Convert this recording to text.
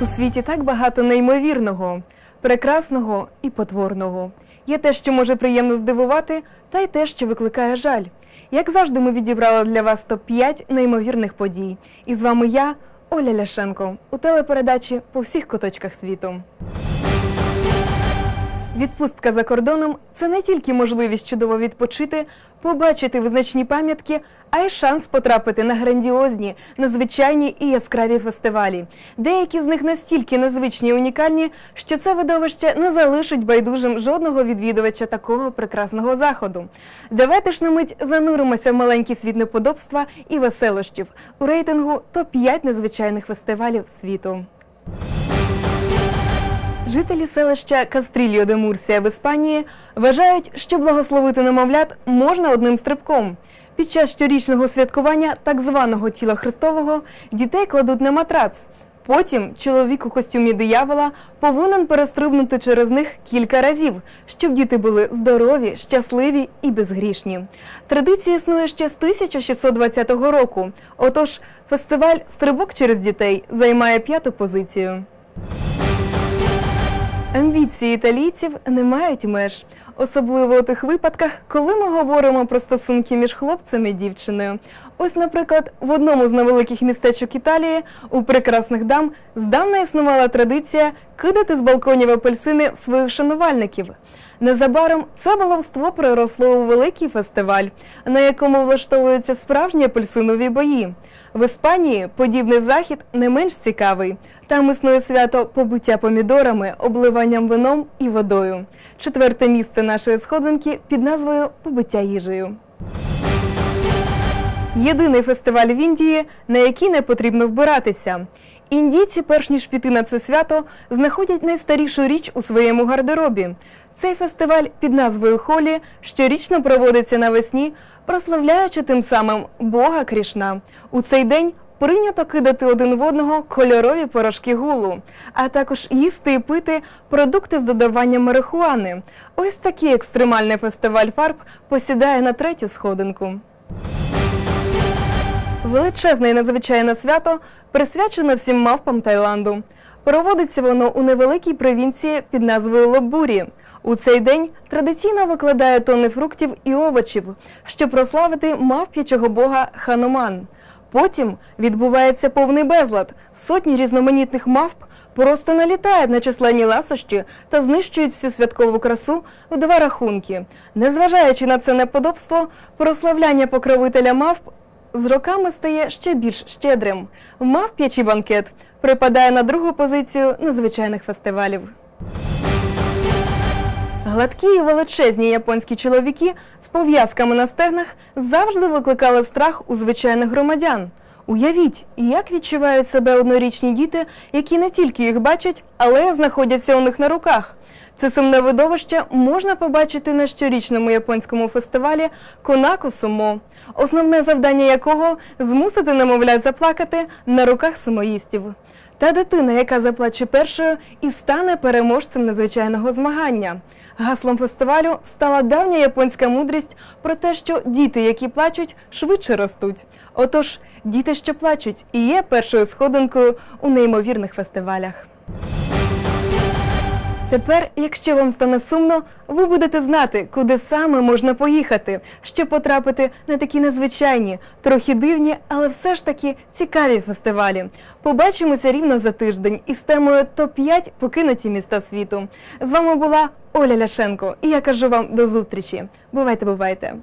У світі так багато неймовірного, прекрасного і потворного. Є те, що може приємно здивувати, та й те, що викликає жаль. Як завжди, ми відібрали для вас топ-5 неймовірних подій. І з вами я, Оля Ляшенко, у телепередачі по всіх куточках світу. Відпустка за кордоном це не тільки можливість чудово відпочити, побачити визначні пам'ятки, а й шанс потрапити на грандіозні, незвичайні і яскраві фестивалі. Деякі з них настільки незвичні і унікальні, що це видовище не залишить байдужим жодного відвідувача такого прекрасного заходу. Давайте ж на мить зануримося в маленький світ неподобства і веселощів у рейтингу топ-5 незвичайних фестивалів світу. Жителі селища Кастрільо де Мурсія в Іспанії вважають, що благословити немовлят можна одним стрибком. Під час щорічного святкування так званого тіла Христового дітей кладуть на матрац. Потім чоловік у костюмі диявола повинен перестрибнути через них кілька разів, щоб діти були здорові, щасливі і безгрішні. Традиція існує ще з 1620 року. Отож, фестиваль Стрибок через дітей займає п'яту позицію. Амбіції італійців не мають меж, особливо у тих випадках, коли ми говоримо про стосунки між хлопцем і дівчиною. Ось, наприклад, в одному з невеликих містечок Італії у прекрасних дам здавна існувала традиція кидати з балконів апельсини своїх шанувальників. Незабаром це баловство переросло у великий фестиваль, на якому влаштовуються справжні апельсинові бої. В Іспанії подібний захід не менш цікавий. Там існує свято побуття помідорами, обливанням вином і водою. Четверте місце нашої сходинки під назвою Побуття їжею. Єдиний фестиваль в Індії, на який не потрібно вбиратися. Індійці, перш ніж піти на це свято, знаходять найстарішу річ у своєму гардеробі. Цей фестиваль під назвою Холі щорічно проводиться навесні, прославляючи тим самим Бога Крішна. У цей день прийнято кидати один в одного кольорові порошки гулу, а також їсти і пити продукти з додаванням марихуани. Ось такий екстремальний фестиваль фарб посідає на третю сходинку. Величезне і надзвичайне свято присвячено всім мавпам Таїланду. Проводиться воно у невеликій провінції під назвою Лобурі. У цей день традиційно викладає тонни фруктів і овочів, щоб прославити мавп'ячого бога Хануман. Потім відбувається повний безлад. Сотні різноманітних мавп просто налітають на численні ласощі та знищують всю святкову красу в два рахунки. Незважаючи на це неподобство, прославляння покровителя мавп з роками стає ще більш щедрим. Мавп'ячий банкет припадає на другу позицію незвичайних фестивалів. Гладкі і величезні японські чоловіки з пов'язками на стегнах завжди викликали страх у звичайних громадян. Уявіть, як відчувають себе однорічні діти, які не тільки їх бачать, але й знаходяться у них на руках. Це сумне видовище можна побачити на щорічному японському фестивалі Конаку Сумо, основне завдання якого змусити немовлят заплакати на руках сумоїстів. Та дитина, яка заплаче першою, і стане переможцем незвичайного змагання. Гаслом фестивалю стала давня японська мудрість про те, що діти, які плачуть, швидше ростуть. Отож, діти, що плачуть, і є першою сходинкою у неймовірних фестивалях. Тепер, якщо вам стане сумно, ви будете знати, куди саме можна поїхати, щоб потрапити на такі незвичайні, трохи дивні, але все ж таки цікаві фестивалі. Побачимося рівно за тиждень із темою топ-5 покинуті міста світу. З вами була Оля Ляшенко, і я кажу вам до зустрічі. Бувайте, бувайте!